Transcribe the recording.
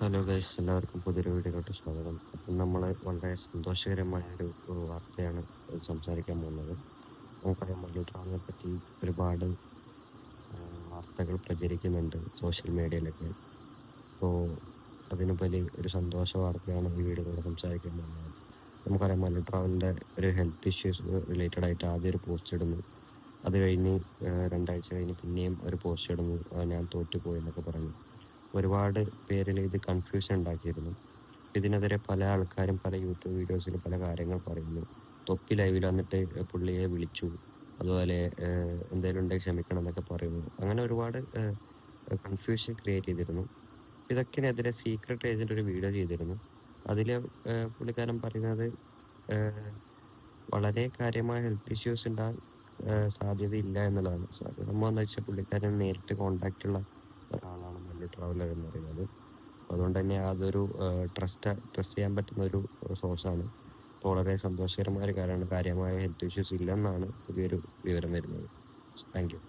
Hello guys എല്ലാവർക്കും പുതിയൊരു വീഡിയോയിലോട്ട് സ്വാഗതം. അപ്പം നമ്മൾ വളരെ സന്തോഷകരമായ ഒരു വാർത്തയാണ് സംസാരിക്കാൻ പോകുന്നത്. നമുക്കറിയാം മല്ലു ട്രാവലിനെ പറ്റി ഒരുപാട് വാർത്തകൾ പ്രചരിക്കുന്നുണ്ട് സോഷ്യൽ മീഡിയയിലൊക്കെ. അപ്പോൾ അതിന് വലിയ ഒരു സന്തോഷ വാർത്തയാണ് ഈ വീഡിയോയിലൂടെ സംസാരിക്കാൻ പോകുന്നത്. നമുക്കറിയാം മല്ലു ട്രാവലിന്റെ ഒരു ഹെൽത്ത് ഇഷ്യൂസ് റിലേറ്റഡ് ആയിട്ട് ആദ്യം ഒരു പോസ്റ്റ് ഇടുന്നു. അത് കഴിഞ്ഞ് രണ്ടാഴ്ച കഴിഞ്ഞ് പിന്നെയും ഒരു പോസ്റ്റ് ഇടുന്നു. ഞാൻ തോറ്റുപോയി എന്നൊക്കെ പറഞ്ഞു. ഒരുപാട് പേരിൽ ഇത് കൺഫ്യൂഷൻ ഉണ്ടാക്കിയിരുന്നു. ഇതിനെതിരെ പല ആൾക്കാരും പല യൂട്യൂബ് വീഡിയോസിൽ പല കാര്യങ്ങൾ പറയുന്നു. തൊപ്പി ലൈവിൽ വന്നിട്ട് പുള്ളിയെ വിളിച്ചു. അതുപോലെ എന്തെങ്കിലും ഉണ്ടെങ്കിൽ ക്ഷമിക്കണം എന്നൊക്കെ പറയുന്നു. അങ്ങനെ ഒരുപാട് കൺഫ്യൂഷൻ ക്രിയേറ്റ് ചെയ്തിരുന്നു. ഇതൊക്കെതിരെ സീക്രട്ട് ഏജന്റ് ഒരു വീഡിയോ ചെയ്തിരുന്നു. അതിൽ പുള്ളിക്കാരൻ പറയുന്നത് വളരെ കാര്യമായ ഹെൽത്ത് ഇഷ്യൂസ് ഉണ്ടാകാൻ സാധ്യതയില്ല എന്നുള്ളതാണ്. സംഭവം എന്താ വെച്ചാൽ പുള്ളിക്കാരൻ നേരിട്ട് കോണ്ടാക്റ്റ് ഉള്ള ട്രാവലർ എന്ന് പറയുന്നത്. അതുകൊണ്ട് തന്നെ അതൊരു ട്രസ്റ്റ് ട്രസ്റ്റ് ചെയ്യാൻ പറ്റുന്ന ഒരു സോഴ്സാണ് അപ്പോൾ വളരെ സന്തോഷകരമായ ഒരു കാര്യമാണ്. കാര്യമായ ഹെൽത്ത് ഇഷ്യൂസ് ഇല്ലെന്നാണ് പുതിയൊരു വിവരം വരുന്നത്. Thank you